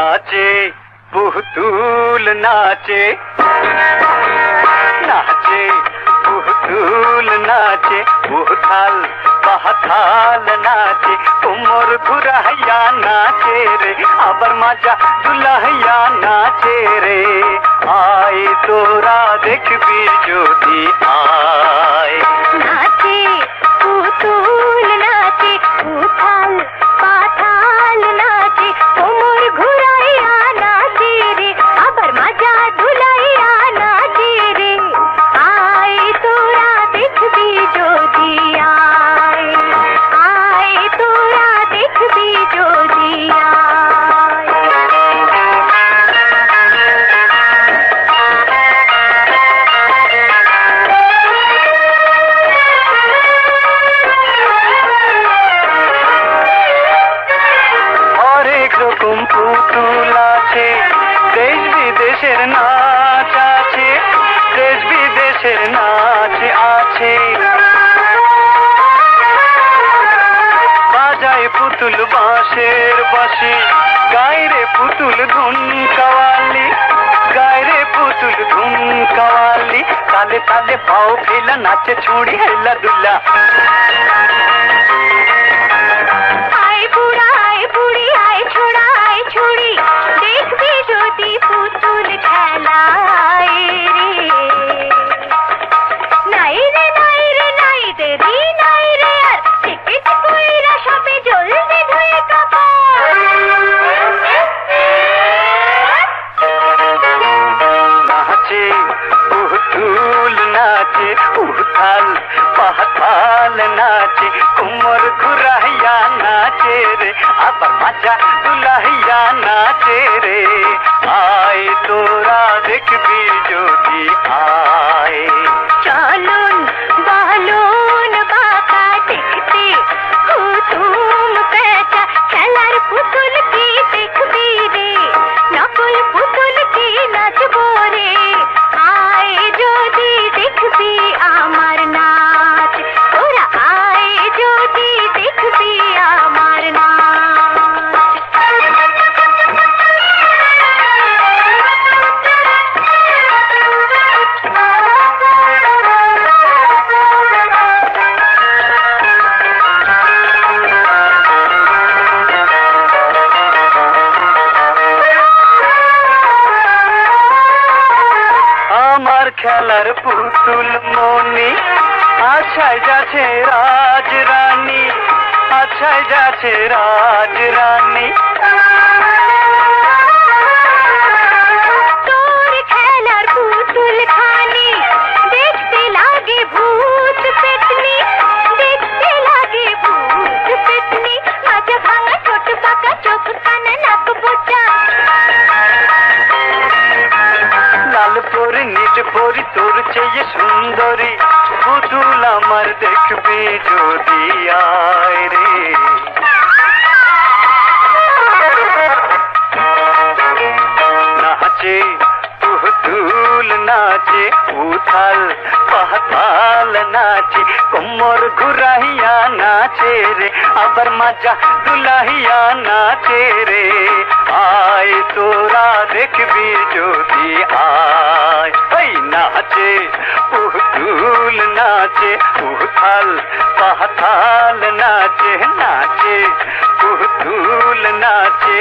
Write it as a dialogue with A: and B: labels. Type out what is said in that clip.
A: নাচে পুতুল নাচে নাচে পুতুল নাচে উথাল পাহাতাল নাচে কোমর ঘুরাইয়া নাচে রে আবার মাজা দুলাইয়া নাচে রে আয় তোরা দেখবি যদি আয়
B: নাচে
A: বিদেশের নাচ আছে, দেশ বিদেশের নাচ আছে। বাজায় পুতুল বাঁশের বাঁশি গায়রে পুতুল ধুন কাওয়ালি গায়রে পুতুল ধুন কাওয়ালি, তালে তালে পাও ফেলা নাচে ছুড়ি হেলা দুলা পাহাতাল নাচে কুমর ঘুরাইয়া নাচে রে আবার মাজা দুলাইয়া নাচে রে আয় তোরা দেখবি
B: খেলার পুতুল
A: মনি। আছায় যাচ্ছে রাজ রানী আছায় যাচ্ছে রাজ রানী পরি তোর চেয়ে সুন্দরী, পুতুল আমার দেখবি যদি আয় রে। নাচে, পুতুল নাচে, উথাল পাতাল নাচে, কোমর ঘুরাইয়া নাচে রে, আবার মাজা দুলাইয়া নাচে রে। আয়, তোরা দেখবি যদি আয়। নাচে উথাল পাহাতাল নাচে নাচে পুতুল নাচে